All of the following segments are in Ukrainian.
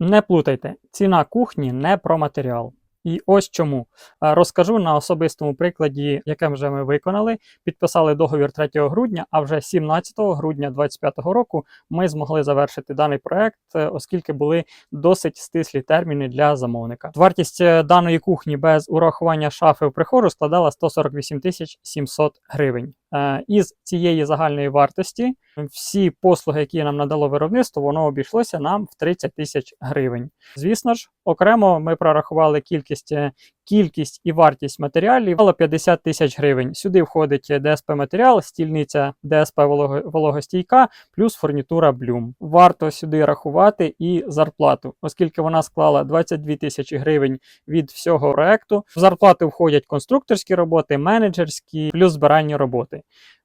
Не плутайте, ціна кухні не про матеріал. І ось чому. Е, Розкажу на особистому прикладі, яке вже ми виконали. Підписали договір 3 грудня, а вже 17 грудня 2025 року ми змогли завершити даний проект, е, оскільки були досить стислі терміни для замовника. Вартість е, даної кухні без урахування шафи в прихожу складала 148 тисяч 700 гривень. Е, Із цієї загальної вартості всі послуги, які нам надало виробництво, воно обійшлося нам в 30 тисяч гривень. Звісно ж, окремо ми прорахували кількість, е, кількість і вартість матеріалів мало 50 тисяч гривень. Сюди входить ДСП матеріал, стільниця ДСП волого- вологостійка, плюс фурнітура Блюм. Варто сюди рахувати і зарплату, оскільки вона склала 22 тисячі гривень від всього проекту. В зарплату входять конструкторські роботи, менеджерські, плюс збирання роботи.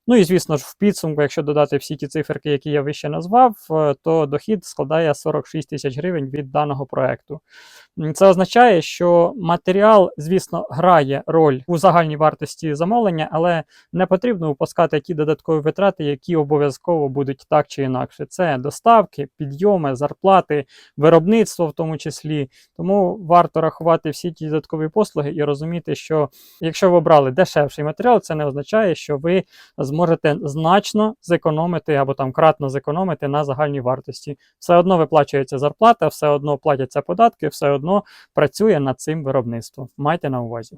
Ну і звісно ж, в підсумку, якщо додати всі ті циферки, які я вище назвав, е, то дохід складає 46 тисяч гривень від даного проекту. Це означає, що матеріал, звісно, грає роль у загальній вартості замовлення, але не потрібно упускати ті додаткові витрати, які обов'язково будуть так чи інакше. Це доставки, підйоми, зарплати, виробництво в тому числі. Тому варто рахувати всі ті додаткові послуги і розуміти, що якщо ви обрали дешевший матеріал, це не означає, що ви зможете значно зекономити або там кратно зекономити на загальній вартості. Все одно виплачується зарплата, все одно платяться податки, все одно працює над цим виробництво. Майте на увазі.